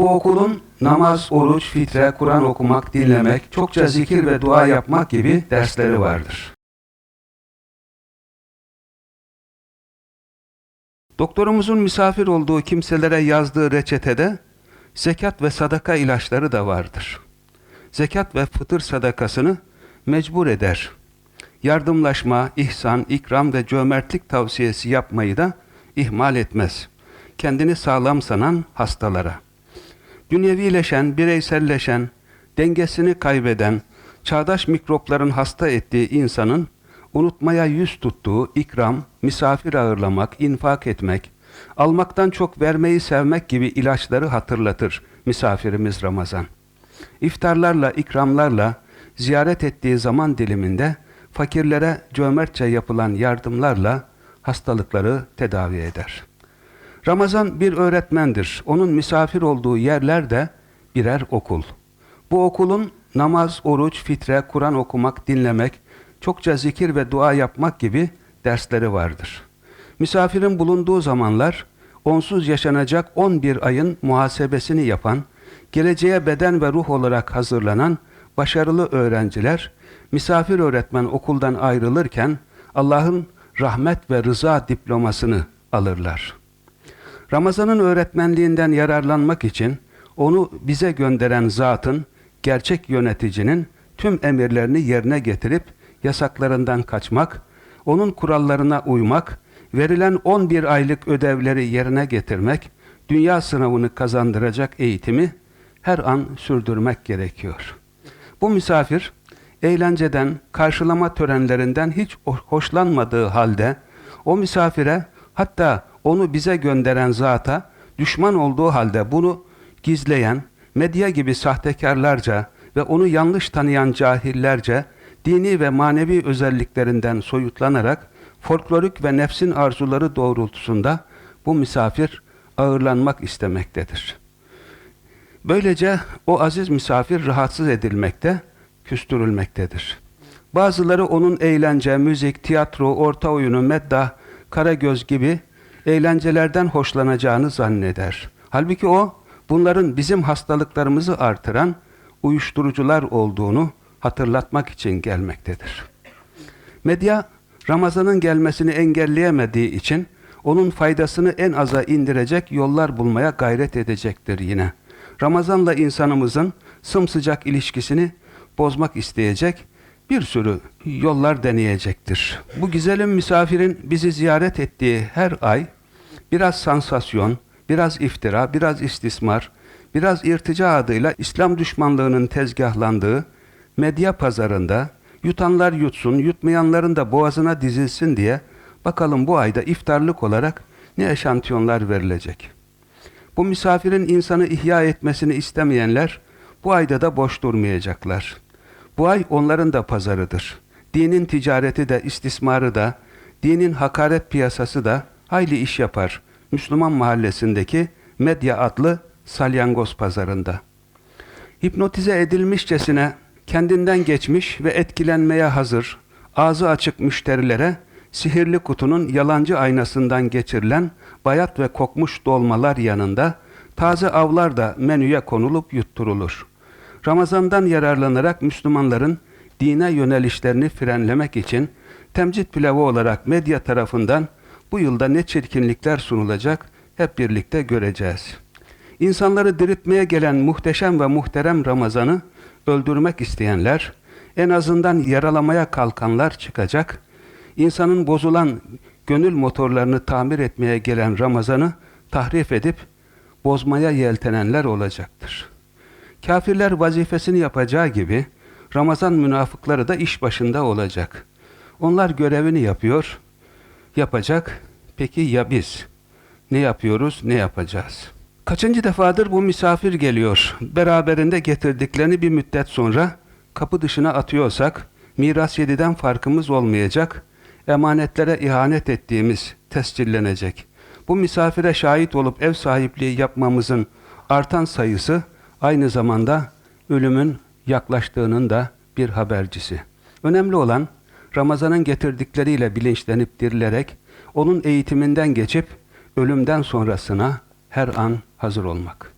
Bu okulun namaz, oruç, fitre, Kur'an okumak, dinlemek, çokça zikir ve dua yapmak gibi dersleri vardır. Doktorumuzun misafir olduğu kimselere yazdığı reçetede zekat ve sadaka ilaçları da vardır. Zekat ve fıtır sadakasını mecbur eder. Yardımlaşma, ihsan, ikram ve cömertlik tavsiyesi yapmayı da ihmal etmez. Kendini sağlam sanan hastalara. Dünyevileşen, bireyselleşen, dengesini kaybeden, çağdaş mikropların hasta ettiği insanın unutmaya yüz tuttuğu ikram, misafir ağırlamak, infak etmek, almaktan çok vermeyi sevmek gibi ilaçları hatırlatır misafirimiz Ramazan. İftarlarla, ikramlarla ziyaret ettiği zaman diliminde fakirlere cömertçe yapılan yardımlarla hastalıkları tedavi eder. Ramazan bir öğretmendir. Onun misafir olduğu yerler de birer okul. Bu okulun namaz, oruç, fitre, Kur'an okumak, dinlemek, çokça zikir ve dua yapmak gibi dersleri vardır. Misafirin bulunduğu zamanlar onsuz yaşanacak 11 ayın muhasebesini yapan, geleceğe beden ve ruh olarak hazırlanan başarılı öğrenciler misafir öğretmen okuldan ayrılırken Allah'ın rahmet ve rıza diplomasını alırlar. Ramazan'ın öğretmenliğinden yararlanmak için onu bize gönderen zatın, gerçek yöneticinin tüm emirlerini yerine getirip yasaklarından kaçmak, onun kurallarına uymak, verilen 11 aylık ödevleri yerine getirmek, dünya sınavını kazandıracak eğitimi her an sürdürmek gerekiyor. Bu misafir, eğlenceden, karşılama törenlerinden hiç hoşlanmadığı halde, o misafire, hatta onu bize gönderen zata, düşman olduğu halde bunu gizleyen, medya gibi sahtekarlarca ve onu yanlış tanıyan cahillerce, dini ve manevi özelliklerinden soyutlanarak folklorik ve nefsin arzuları doğrultusunda bu misafir ağırlanmak istemektedir. Böylece o aziz misafir rahatsız edilmekte, küstürülmektedir. Bazıları onun eğlence, müzik, tiyatro, orta oyunu, meddah, karagöz gibi eğlencelerden hoşlanacağını zanneder. Halbuki o bunların bizim hastalıklarımızı artıran uyuşturucular olduğunu hatırlatmak için gelmektedir. Medya Ramazan'ın gelmesini engelleyemediği için onun faydasını en aza indirecek yollar bulmaya gayret edecektir yine. Ramazan'la insanımızın sımsıcak ilişkisini bozmak isteyecek bir sürü yollar deneyecektir. Bu güzelim misafirin bizi ziyaret ettiği her ay biraz sansasyon, biraz iftira, biraz istismar, biraz irtica adıyla İslam düşmanlığının tezgahlandığı medya pazarında yutanlar yutsun, yutmayanların da boğazına dizilsin diye bakalım bu ayda iftarlık olarak ne eşantiyonlar verilecek. Bu misafirin insanı ihya etmesini istemeyenler bu ayda da boş durmayacaklar. Bu ay onların da pazarıdır. Dinin ticareti de, istismarı da, dinin hakaret piyasası da hayli iş yapar. Müslüman mahallesindeki medya adlı salyangoz pazarında. Hipnotize edilmişçesine kendinden geçmiş ve etkilenmeye hazır, ağzı açık müşterilere sihirli kutunun yalancı aynasından geçirilen bayat ve kokmuş dolmalar yanında taze avlar da menüye konulup yutturulur. Ramazandan yararlanarak Müslümanların dine yönelişlerini frenlemek için temcit pilavı olarak medya tarafından bu yılda ne çirkinlikler sunulacak hep birlikte göreceğiz. İnsanları diriltmeye gelen muhteşem ve muhterem Ramazan'ı öldürmek isteyenler, en azından yaralamaya kalkanlar çıkacak, insanın bozulan gönül motorlarını tamir etmeye gelen Ramazan'ı tahrif edip bozmaya yeltenenler olacaktır. Kafirler vazifesini yapacağı gibi Ramazan münafıkları da iş başında olacak. Onlar görevini yapıyor, yapacak. Peki ya biz? Ne yapıyoruz, ne yapacağız? Kaçıncı defadır bu misafir geliyor. Beraberinde getirdiklerini bir müddet sonra kapı dışına atıyorsak, miras yediden farkımız olmayacak, emanetlere ihanet ettiğimiz tescillenecek. Bu misafire şahit olup ev sahipliği yapmamızın artan sayısı aynı zamanda ölümün yaklaştığının da bir habercisi. Önemli olan Ramazan'ın getirdikleriyle bilinçlenip dirilerek onun eğitiminden geçip ölümden sonrasına her an hazır olmak.